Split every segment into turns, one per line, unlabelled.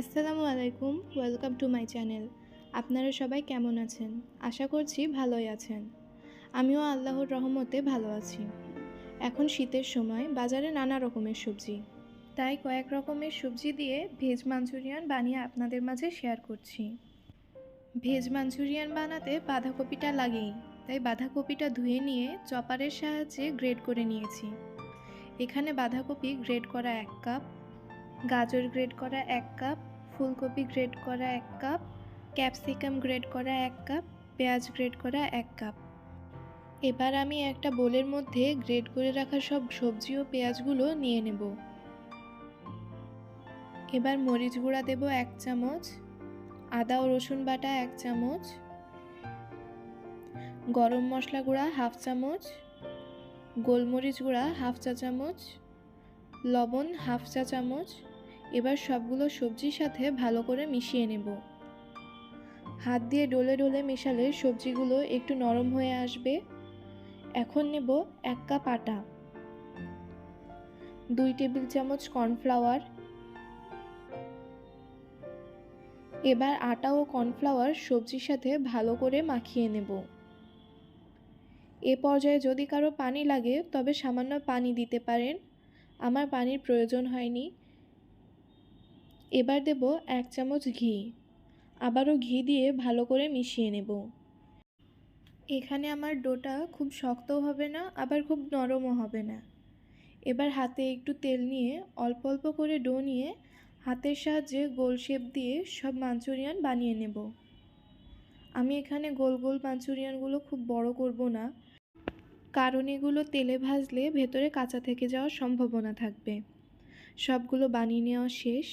আসসালামু আলাইকুম, welcome to my channel. আপনারা সবাই কেমন আছেন? আশা করছি ভালোই আছেন। আমিও আল্লাহর রহমতে ভালো আছি। এখন শীতের সময়, বাজারে নানা রকমের সবজি। তাই কয়েক রকমের সবজি দিয়ে ভেজ মাঞ্চুরিয়ান বানিয়ে আপনাদের মাঝে শেয়ার করছি। ভেজ মাঞ্চুরিয়ান বানাতে বাঁধাকপিটা লাগেই, তাই বাঁধাকপিটা ধুয়ে নিয়ে চপারের সাহায্যে গ্রেড করে নিয়েছি। এখানে বাঁধাকপি গ্রেড করা এক কাপ, গাজর গ্রেড করা এক কাপ ফুলকপি গ্রেড করা এক কাপ, ক্যাপসিকাম গ্রেড করা এক কাপ, পেঁয়াজ গ্রেড করা এক কাপ। এবার আমি একটা বোলের মধ্যে গ্রেড করে রাখা সব সবজি ও পেঁয়াজগুলো নিয়ে নেব। এবার মরিচ গুঁড়া দেব এক চামচ, আদা ও রসুন বাটা এক চামচ, গরম মশলা গুঁড়া হাফ চামচ, গোলমরিচ গুঁড়া হাফ চা চামচ, লবণ হাফ চা চামচ এবার সবগুলো সবজির সাথে ভালো করে মিশিয়ে নেব। হাত দিয়ে ডলে ডলে মেশালে সবজিগুলো একটু নরম হয়ে আসবে। এখন নেব এক কাপ আটা, দুই টেবিল চামচ কর্নফ্লাওয়ার। এবার আটা ও কর্নফ্লাওয়ার সবজির সাথে ভালো করে মাখিয়ে নেব। এ পর্যায়ে যদি কারও পানি লাগে তবে সামান্য পানি দিতে পারেন। আমার পানির প্রয়োজন হয়নি। এবার দেব এক চামচ ঘি। আবারও ঘি দিয়ে ভালো করে মিশিয়ে নেব। এখানে আমার ডোটা খুব শক্তও হবে না, আবার খুব নরমও হবে না। এবার হাতে একটু তেল নিয়ে অল্প অল্প করে ডো নিয়ে হাতের সাহায্যে গোল শেপ দিয়ে সব মাঞ্চুরিয়ান বানিয়ে নেব। আমি এখানে গোল গোল মাঞ্চুরিয়ানগুলো খুব বড় করব না, কারণ এগুলো তেলে ভাজলে ভেতরে কাঁচা থেকে যাওয়ার সম্ভাবনা থাকবে। সবগুলো বানিয়ে নেওয়া শেষ।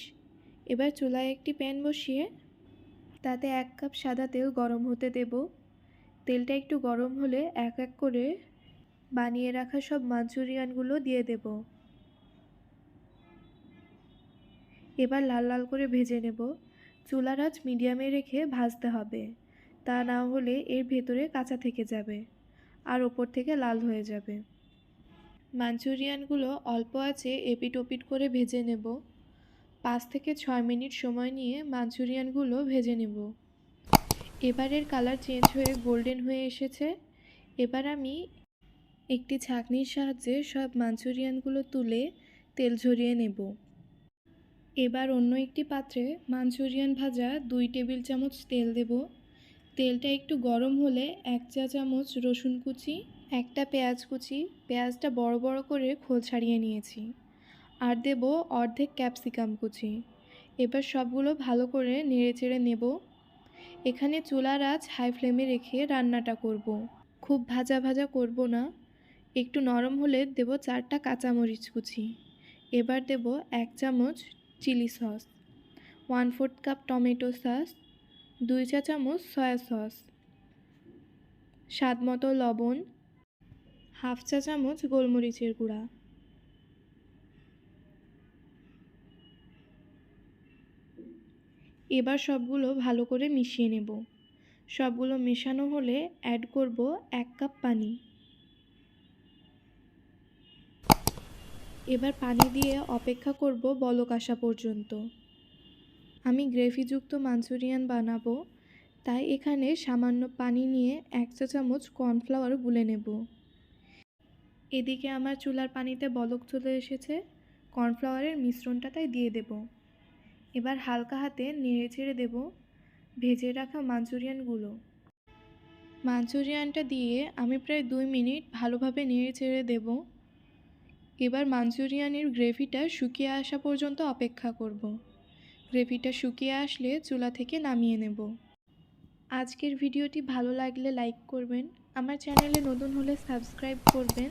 এবার চুলায় একটি প্যান বসিয়ে তাতে এক কাপ সাদা তেল গরম হতে দেব। তেলটা একটু গরম হলে এক এক করে বানিয়ে রাখা সব মাঞ্চুরিয়ানগুলো দিয়ে দেব। এবার লাল লাল করে ভেজে নেব। চুলার আঁচ মিডিয়ামে রেখে ভাজতে হবে। তা না হলে এর ভেতরে কাঁচা থেকে যাবে আর ওপর থেকে লাল হয়ে যাবে। মাঞ্চুরিয়ানগুলো অল্প আছে এপিট ওপিট করে ভেজে নেব। পাঁচ থেকে ছয় মিনিট সময় নিয়ে মাঞ্চুরিয়ানগুলো ভেজে নেব। এবারের কালার চেঞ্জ হয়ে গোল্ডেন হয়ে এসেছে। এবার আমি একটি ছাঁকনির সাহায্যে সব মাঞ্চুরিয়ানগুলো তুলে তেল ঝরিয়ে নেব। এবার অন্য একটি পাত্রে মাঞ্চুরিয়ান ভাজা দুই টেবিল চামচ তেল দেব। তেলটা একটু গরম হলে এক চা চামচ রসুন কুচি, একটা পেঁয়াজ কুচি, পেঁয়াজটা বড় বড় করে খোল ছাড়িয়ে নিয়েছি। আর দেব অর্ধেক ক্যাপসিকাম কুচি। এবার সবগুলো ভালো করে নেড়ে চেড়ে নেব। এখানে চুলার আঁচ হাই ফ্লেমে রেখে রান্নাটা করব। খুব ভাজা ভাজা করব না। একটু নরম হলে দেব চারটা কাঁচামরিচ কুচি। এবার দেব এক চামচ chilli sauce one fourth cup tomato sauce দুই চা চামচ সয়া সস স্বাদ মতো লবণ হাফ চা চামচ গোলমরিচের গুঁড়া। এবার সবগুলো ভালো করে মিশিয়ে নেব। সবগুলো মেশানো হলে অ্যাড করব এক কাপ পানি। এবার পানি দিয়ে অপেক্ষা করব বলক আসা পর্যন্ত। আমি গ্রেভিযুক্ত মাঞ্চুরিয়ান বানাবো, তাই এখানে সামান্য পানি নিয়ে এক চা চামচ কর্নফ্লাওয়ার গুলে নেব। এদিকে আমার চুলার পানিতে বলক চলে এসেছে, কর্নফ্লাওয়ারের মিশ্রণটা তাই দিয়ে দেব। এবার হালকা হাতে নেড়ে ছেড়ে দেব ভেজে রাখা মাঞ্চুরিয়ানগুলো। মাঞ্চুরিয়ানটা দিয়ে আমি প্রায় দুই মিনিট ভালোভাবে নেড়ে ছেড়ে দেব। এবার মাঞ্চুরিয়ানের গ্রেভিটা শুকিয়ে আসা পর্যন্ত অপেক্ষা করব। গ্রেভিটা শুকিয়ে আসলে চুলা থেকে নামিয়ে নেব। আজকের ভিডিওটি ভালো লাগলে লাইক করবেন, আমার চ্যানেলে নতুন হলে সাবস্ক্রাইব করবেন।